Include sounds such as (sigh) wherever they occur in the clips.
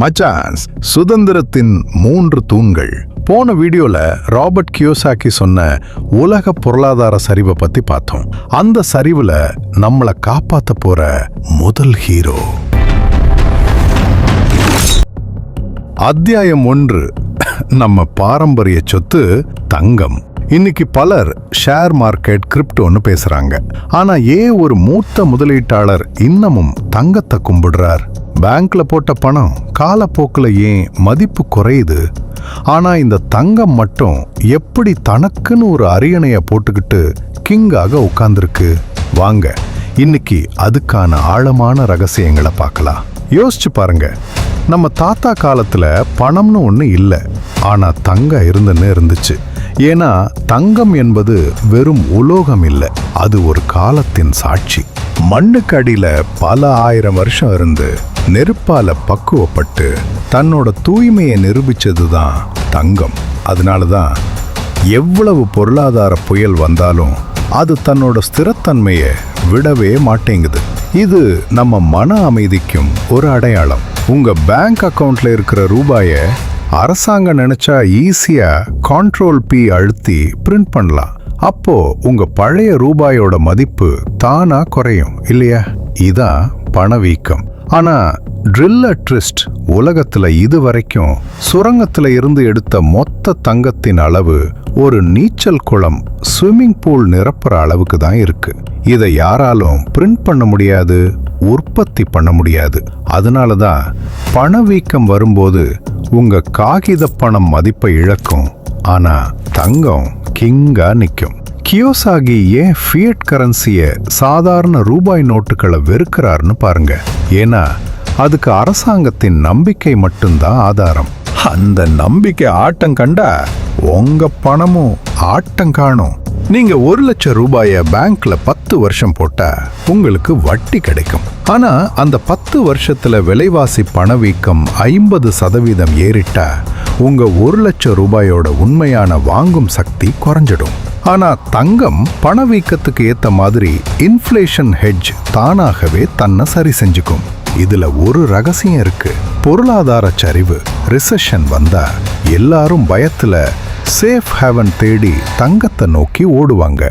மச்சான்ஸ். சுதந்திரத்தின் மூன்று தூண்கள். போன வீடியோல ராபர்ட் கியோசாக்கி சொன்ன உலக பொருளாதார சரிவை பத்தி பார்த்தோம். அந்த சரிவுல நம்மளை காப்பாத்த போற முதல் ஹீரோ. அத்தியாயம் ஒன்று. நம்ம பாரம்பரிய சொத்து தங்கம். இன்னைக்கு பலர் ஷேர் மார்க்கெட் கிரிப்டோன்னு பேசுறாங்க. ஆனா ஏன் ஒரு மூத்த முதலீட்டாளர் இன்னமும் தங்கத்தை கும்பிடுறார்? பேங்க்ல போட்ட பணம் காலப்போக்கில் ஏன் மதிப்பு குறையுது? ஆனா இந்த தங்கம் மட்டும் எப்படி தனக்குன்னு ஒரு அரியணைய போட்டுக்கிட்டு கிங்காக உட்கார்ந்துருக்கு? வாங்க இன்னைக்கு அதுக்கான ஆழமான ரகசியங்களை பார்க்கலாம். யோசிச்சு பாருங்க நம்ம தாத்தா காலத்துல பணம்னு ஒன்று இல்லை ஆனா தங்கம் இருந்துன்னு இருந்துச்சு. ஏன்னா தங்கம் என்பது வெறும் உலோகம் இல்லை அது ஒரு காலத்தின் சாட்சி. மண்ணுக்கு அடியில பல ஆயிரம் வருஷம் இருந்து நெருப்பால பக்குவப்பட்டு தன்னோட தூய்மையை நிரூபிச்சது தான் தங்கம். அதனால தான் எவ்வளவு பொருளாதார புயல் வந்தாலும் அது தன்னோட ஸ்திரத்தன்மையை விடவே மாட்டேங்குது. இது நம்ம மன அமைதிக்கும் ஒரு அடையாளம். உங்க பேங்க் அக்கவுண்ட்ல இருக்கிற ரூபாயை அரசாங்கம் நினைச்சா ஈஸியா கான்ட்ரோல் பி அழுத்தி பிரிண்ட் பண்ணலாம். அப்போ உங்க பழைய ரூபாயோட மதிப்பு தானா குறையும் இல்லையா? இதான் பணவீக்கம். ஆனா ட்ரில்லர் ட்ரிஸ்ட் உலகத்துல இதுவரைக்கும் சுரங்கத்துல இருந்து எடுத்த மொத்த தங்கத்தின் அளவு ஒரு நீச்சல் குளம் ஸ்விம்மிங் பூல் நிரப்புற அளவுக்கு தான் இருக்கு. இதை யாராலும் பிரிண்ட் பண்ண முடியாது உற்பத்தி பண்ண முடியாது. அதனால தான் பணவீக்கம் வரும்போது உங்க காகித பணம் மதிப்பை இழக்கும். ஆனா தங்கம் கிங்கா நிற்கும் கியோசாகி ஏன் ஃபியட் கரன்சியை சாதாரண ரூபாய் நோட்டுகளை வெறுக்கிறாருன்னு பாருங்க. ஏன்னா அதுக்கு அரசாங்கத்தின் நம்பிக்கை மட்டும்தான் ஆதாரம். அந்த நம்பிக்கை ஆட்டம் கண்டா உங்க பணமும் ஆட்டம் காணும். நீங்க ஒரு லட்சம் ரூபாய பேங்க்ல பத்து வருஷம் போட்டா உங்களுக்கு வட்டி கிடைக்கும். ஆனா அந்த பத்து வருஷத்துல விலைவாசி பணவீக்கம் ஐம்பது சதவீதம் ஏறிட்டா உங்க ஒரு லட்சம் ரூபாயோட உண்மையான வாங்கும் சக்தி குறைஞ்சிடும். ஆனா தங்கம் பணவீக்கத்துக்கு ஏத்த மாதிரி இன்ஃப்ளேஷன் ஹெட்ஜ் தானாகவே தன்னை சரி செஞ்சுக்கும். இதுல ஒரு ரகசியம் இருக்கு. பொருளாதார சரிவு ரிசெஷன் வந்தா எல்லாரும் பயத்துல சேஃப் ஹேவன் தேடி தங்கத்தை நோக்கி ஓடுவாங்க.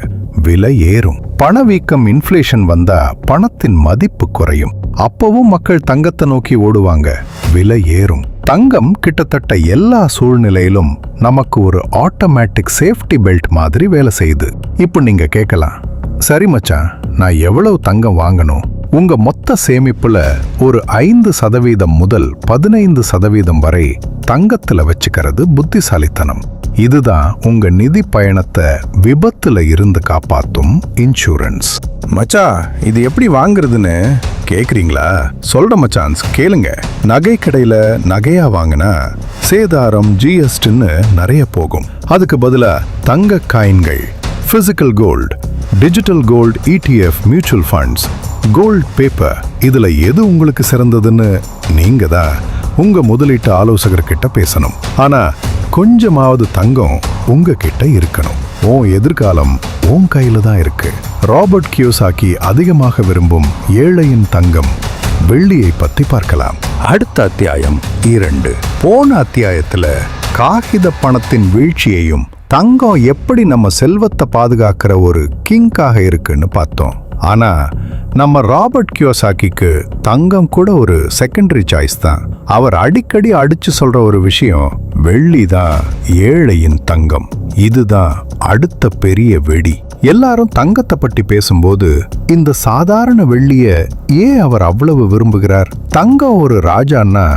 விலை ஏறும். பணவீக்கம் இன்ஃப்ளேஷன் வந்தா பணத்தின் மதிப்பு குறையும். அப்பவும் மக்கள் தங்கத்தை நோக்கி ஓடுவாங்க. விலை ஏறும். தங்கம் கிட்டத்தட்ட எல்லா சூழ்நிலையிலும் நமக்கு ஒரு ஆட்டோமேட்டிக் சேஃப்டி பெல்ட் மாதிரி வேலை செய்யுது. இப்போ நீங்க கேட்கலாம் சரி மச்சான் நான் எவ்வளவு தங்கம் வாங்கணும்? உங்க மொத்த சேமிப்புல ஒரு ஐந்து சதவீதம் முதல் பதினைந்து சதவீதம் வரை தங்கத்துல வச்சுக்கிறது புத்திசாலித்தனம். இதுதான் உங்க நிதி பயணத்தை விபத்துல இருந்து காப்பாத்தும் இன்சூரன்ஸ் மச்சா இது எப்படி வாங்குறதுன்னு கேக்குறீங்களா? சொல்ற மச்சான்ஸ் கேளுங்க. நகை கடையில நகையா வாங்கினா சேதாரம் ஜிஎஸ்டின்னு நிறைய போகும். அதுக்கு பதிலா தங்க காயின்கள் physical gold digital gold ETF mutual funds gold paper இதுல எது உங்களுக்கு சிறந்ததுன்னு நீங்க தான் உங்க முதலீட்டு ஆலோசகர்கிட்ட பேசணும். ஆனா கொஞ்சமாவது தங்கம் உங்ககிட்ட இருக்கணும். உன் எதிர்காலம் உன் கையில தான் இருக்கு. ராபர்ட் கியோசாக்கி அதிகமாக விரும்பும் ஏழையின் தங்கம் வெள்ளியை பத்தி பார்க்கலாம். அடுத்த அத்தியாயம் இரண்டு. போன அத்தியாயத்துல காகித பணத்தின் வீழ்ச்சியையும் தங்கம் எப்படி நம்ம செல்வத்தை பாதுகாக்கிற ஒரு கிங்காக இருக்குன்னு பார்த்தோம். ஆனா நம்ம ராபர்ட் கியோசாக்கிக்கு தங்கம் கூட ஒரு செகண்டரி சாய்ஸ் தான். அவர் அடிக்கடி அடிச்சு சொல்ற ஒரு விஷயம் வெள்ளி தான் ஏழையின் தங்கம். இதுதான் அடுத்த பெரிய வெடி. எல்லாரும் தங்கத்தை பற்றி பேசும்போது இந்த சாதாரண வெள்ளிய ஏன் அவர் அவ்வளவு விரும்புகிறார்? தங்கம் ஒரு ராஜான்னா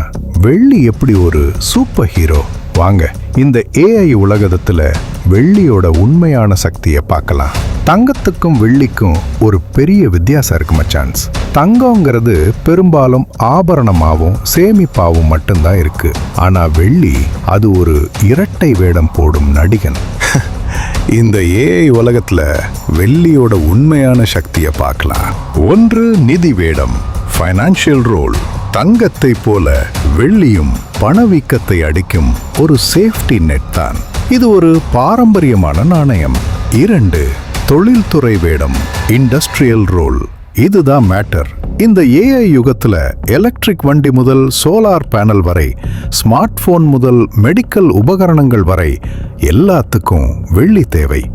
வெள்ளி எப்படி ஒரு சூப்பர் ஹீரோ வாங்க இந்த ஏஐ உலகத்துல வெள்ளியோட உண்மையான சக்தியை பார்க்கலாம். தங்கத்துக்கும் வெள்ளிக்கும் ஒரு பெரிய வித்தியாசம் இருக்கு மச்சான்ஸ் தங்கங்கிறது பெரும்பாலும் ஆபரணமாகவும் சேமிப்பாகவும் மட்டும்தான் இருக்கு. ஆனா வெள்ளி அது ஒரு இரட்டை வேடம் போடும் நடிகன். (laughs) இந்த ஏஐ உலகத்துல வெள்ளியோட உண்மையான சக்தியை பார்க்கலாம். ஒன்று நிதி வேடம் ஃபைனான்சியல் ரோல் தங்கத்தை போல வெள்ளியும் பணவீக்கத்தை அடிக்கும் ஒரு சேஃப்டி நெட் தான். இது ஒரு பாரம்பரியமான நாணயம். இரண்டு தொழில்துறை வேடம் இண்டஸ்ட்ரியல் ரோல் இதுதான் மேட்டர் இந்த ஏஐ யுகத்துல எலக்ட்ரிக் வண்டி முதல் சோலார் பேனல் வரை ஸ்மார்ட் ஃபோன் முதல் மெடிக்கல் உபகரணங்கள் வரை எல்லாத்துக்கும் வெள்ளி தேவை.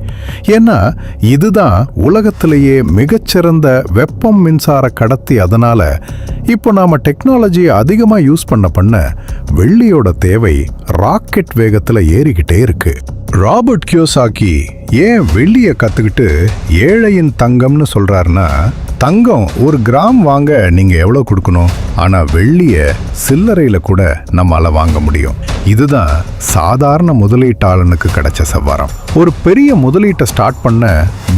ஏன்னா இதுதான் உலகத்திலேயே மிகச்சிறந்த வெப்பம் மின்சார கடத்தி அதனால இப்போ நாம டெக்னாலஜியை அதிகமா யூஸ் பண்ண பண்ண வெள்ளியோட தேவை ராக்கெட் வேகத்துல ஏறிக்கிட்டே இருக்கு. ராபர்ட் கியோசாக்கி ஏன் வெள்ளிய கத்துக்கிட்டு ஏழையின் தங்கம்னு சொல்றாருன்னா தங்கம் ஒரு கிராம் வாங்க நீங்க எவ்வளவு கொடுக்கணும்? ஆனா வெள்ளிய சில்லறையில கூட நம்மளால் வாங்க முடியும். இதுதான் சாதாரண முதலீட்டாளனுக்கு கிடைச்ச செவ்வாரம் ஒரு பெரிய முதலீட்டை ஸ்டார்ட் பண்ண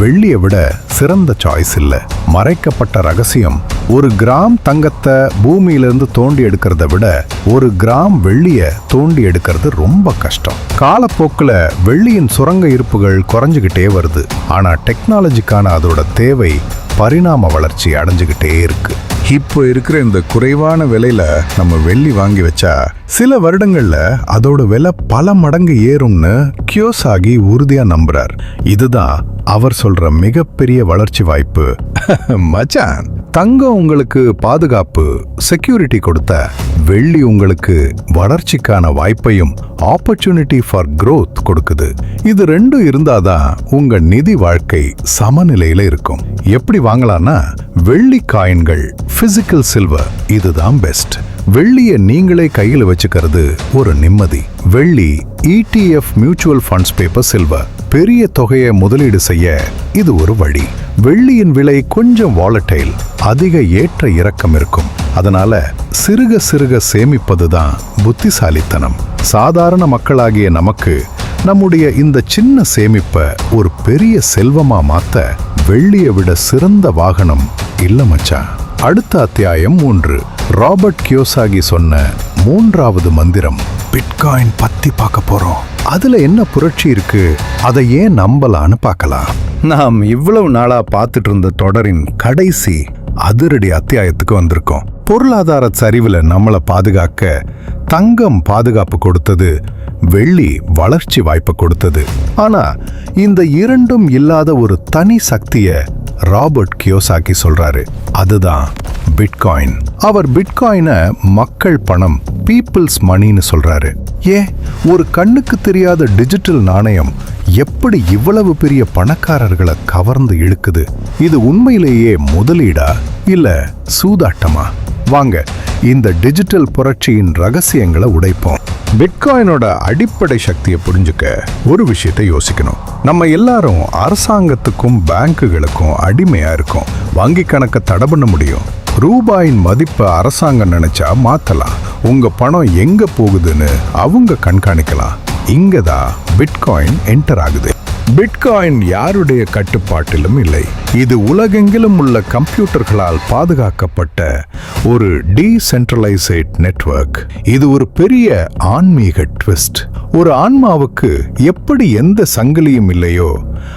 வெள்ளியை விட சிறந்த சாய்ஸ் இல்லை. மறைக்கப்பட்ட ரகசியம் ஒரு கிராம் தங்கத்தை பூமியிலிருந்து தோண்டி எடுக்கிறத விட ஒரு கிராம் வெள்ளிய தோண்டி எடுக்கிறது ரொம்ப கஷ்டம். காலப்போக்கில் வெள்ளியின் சுரங்க இருப்புகள் குறைஞ்சுக்கிட்டே வருது. ஆனா டெக்னாலஜிக்கான அதோட தேவை பரிணாம வளர்ச்சி அடைஞ்சுக்கிட்டே இருக்கு. இப்போ இருக்கிற இந்த குறைவான விலையில நம்ம வெள்ளி வாங்கி வச்சா சில வருடங்கள்ல அதோட விலை பல மடங்கு ஏறும்னு கியோசாகி உறுதியா நம்புறார். இதுதான் அவர் சொல்ற மிகப்பெரிய வளர்ச்சி வாய்ப்பு. (laughs) மச்சான். தங்கம் உங்களுக்கு பாதுகாப்பு செக்யூரிட்டி கொடுத்த வெள்ளி உங்களுக்கு வளர்ச்சிக்கான வாய்ப்பையும் ஆப்பர்ச்சுனிட்டி ஃபார் க்ரோத் கொடுக்குது. இது ரெண்டும் இருந்தாதான் உங்க நிதி வாழ்க்கை சமநிலையில இருக்கும். எப்படி வாங்கலாம்னா வெள்ளி காயின்கள் பிசிக்கல் சில்வர் இதுதான் பெஸ்ட் வெள்ளிய நீங்களே கையில் வச்சுக்கிறது ஒரு நிம்மதி. வெள்ளி ETF mutual funds paper silver பெரிய தொகையை முதலீடு செய்ய இது ஒரு வழி. வெள்ளியின் விலை கொஞ்சம் வாலட்டைல் அதிக ஏற்ற இறக்கம் இருக்கும். அதனால சிறுக சிறுக சேமிப்பது தான் புத்திசாலித்தனம். சாதாரண மக்களாகிய நமக்கு நம்முடைய இந்த சின்ன சேமிப்பை ஒரு பெரிய செல்வமா மாத்த வெள்ளியை விட சிறந்த வாகனம் இல்ல மச்சான். அடுத்த அத்தியாயம் மூன்று. ராபர்ட் கியோசாகி சொன்ன மூன்றாவது மந்திரம். பிட்காயின் பத்தி பார்க்க போறோம். அதுல என்ன புரட்சி இருக்கு? அதை ஏன் நம்பலான்னு பார்க்கலாம். நாம் இவ்வளவு நாளா பார்த்துட்டு இருந்த தொடரின் கடைசி அதிரடி அத்தியாயத்துக்கு வந்திருக்கோம். பொருளாதார சரிவில் நம்மளை பாதுகாக்க தங்கம் பாதுகாப்பு கொடுத்தது வெள்ளி வளர்ச்சி வாய்ப்பை கொடுத்தது. ஆனா இந்த இரண்டும் இல்லாத ஒரு தனி சக்திய ராபர்ட் கியோசாக்கி சொல்றாரு. அதுதான் பிட்காயின். அவர் பிட்காயினை மக்கள் பணம் பீப்புள்ஸ் மணின்னு சொல்றாரு. ஏன்? ஒரு கண்ணுக்கு தெரியாத டிஜிட்டல் நாணயம் எப்படி இவ்வளவு பெரிய பணக்காரர்களை கவர்ந்து இழுக்குது? இது உண்மையிலேயே முதலீடா? இல்ல சூதாட்டமா? வாங்க இந்த டிஜிட்டல் புரட்சியின் ரகசியங்களை உடைப்போம். பிட்காயினோட அடிப்படை சக்தியை புரிஞ்சுக்க ஒரு விஷயத்தை யோசிக்கணும். நம்ம எல்லாரும் அரசாங்கத்துக்கும் பேங்குகளுக்கும் அடிமையா இருக்கோம். வங்கி கணக்கை தடை பண்ண முடியும். ரூபாயின் மதிப்பை அரசாங்கம் நினைச்சா மாத்தலாம். உங்க பணம் எங்க போகுதுன்னு அவங்க கண்காணிக்கலாம். இங்க தான் பிட்காயின் என்டர் ஆகுது பிட்காயின் யாருடைய கட்டுப்பாட்டிலும் இல்லை. இது உலகெங்கிலும் உள்ள கம்ப்யூட்டர்களால் பாதுகாக்கப்பட்ட ஒரு டீசென்ட்ரலைசேட் நெட்வொர்க். இது ஒரு பெரிய ஆன்மீக ட்விஸ்ட். ஒரு ஆன்மாவுக்கு எப்படி எந்த சங்கிலியும் இல்லையோ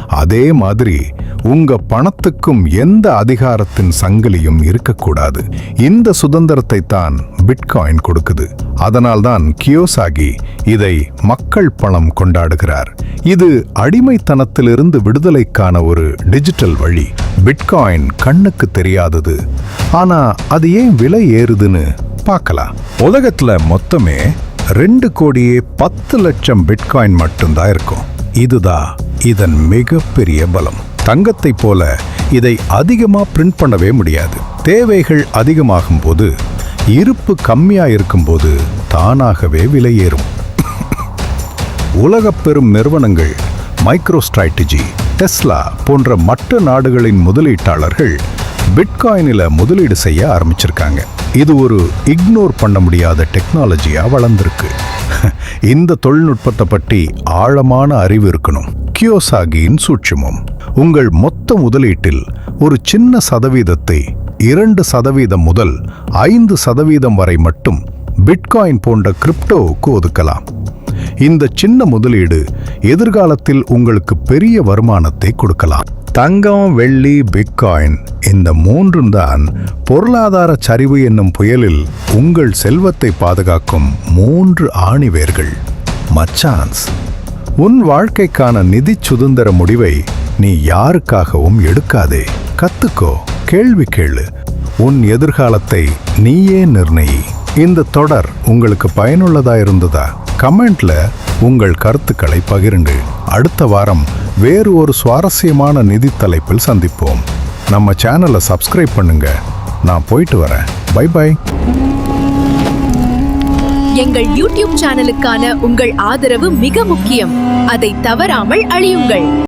அதே மாதிரி உங்க பணத்துக்கும் எந்த அதிகாரத்தின் சங்கிலியும் இருக்கக்கூடாது. இந்த சுதந்திரத்தை தான் பிட்காயின் கொடுக்குது. அதனால்தான் கியோசாகி இதை மக்கள் பணம் கொண்டாடுகிறார். இது அடிமை அடிமைத்தனத்திலிருந்து விடுதலைக்கான ஒரு டிஜிட்டல் வழி. பிட்காயின் கண்ணுக்கு தெரியாதது. ஆனா அது ஏன் விலை ஏறுதுன்னு பார்க்கலாம். உலகத்துல மொத்தமே ரெண்டு கோடியே பத்து லட்சம் பிட்காயின் மட்டும்தான் இருக்கும். இதுதான் இதன் மிகப்பெரிய பலம். தங்கத்தை போல இதை அதிகமா பிரிண்ட் பண்ணவே முடியாது. தேவைகள் அதிகமாகும் போது இருப்பு கம்மியா இருக்கும்போது தானாகவே விலை ஏறும். உலகப் பெரும் நிறுவனங்கள் மைக்ரோஸ்ட்ராட்டஜி டெஸ்லா போன்ற மற்ற நாடுகளின் முதலீட்டாளர்கள் பிட்காயினில் முதலீடு செய்ய ஆரம்பிச்சிருக்காங்க. இது ஒரு இக்னோர் பண்ண முடியாத டெக்னாலஜியாக வளர்ந்துருக்கு. (laughs) இந்த தொழில்நுட்பத்தை பற்றி ஆழமான அறிவு இருக்கணும். கியோசாகியின் சூட்சமும். உங்கள் மொத்த முதலீட்டில் ஒரு சின்ன சதவீதத்தை இரண்டு சதவீதம் முதல் ஐந்து சதவீதம் வரை மட்டும் பிட்காயின் போன்ற கிரிப்டோவுக்கு ஒதுக்கலாம். இந்த சின்ன முதலீடு எதிர்காலத்தில் உங்களுக்கு பெரிய வருமானத்தை கொடுக்கலாம். தங்கம் வெள்ளி பிட்காயின் இந்த மூன்றும் தான் பொருளாதார சரிவு என்னும் புயலில் உங்கள் செல்வத்தை பாதுகாக்கும் மூன்று ஆணிவேர்கள். மச்சான்ஸ் உன் வாழ்க்கைக்கான நிதி சுதந்திர முடிவை நீ யாருக்காகவும் எடுக்காதே. கத்துக்கோ கேள்வி கேளு. உன் எதிர்காலத்தை நீயே நிர்ணயி. இந்த தொடர் உங்களுக்கு பயனுள்ளதா இருந்ததா? கமெண்ட்ல உங்கள் கருத்துக்களை பகிருங்கள் அடுத்த வாரம் வேறு ஒரு சுவாரஸ்யமான நிதி தலைப்பில் சந்திப்போம். நம்ம சேனலை சப்ஸ்கிரைப் பண்ணுங்க. நான் போயிட்டு வரேன். Bye bye. எங்கள் யூடியூப் சேனலுக்கான உங்கள் ஆதரவு மிக முக்கியம். அதை தவறாமல் அழியுங்கள்.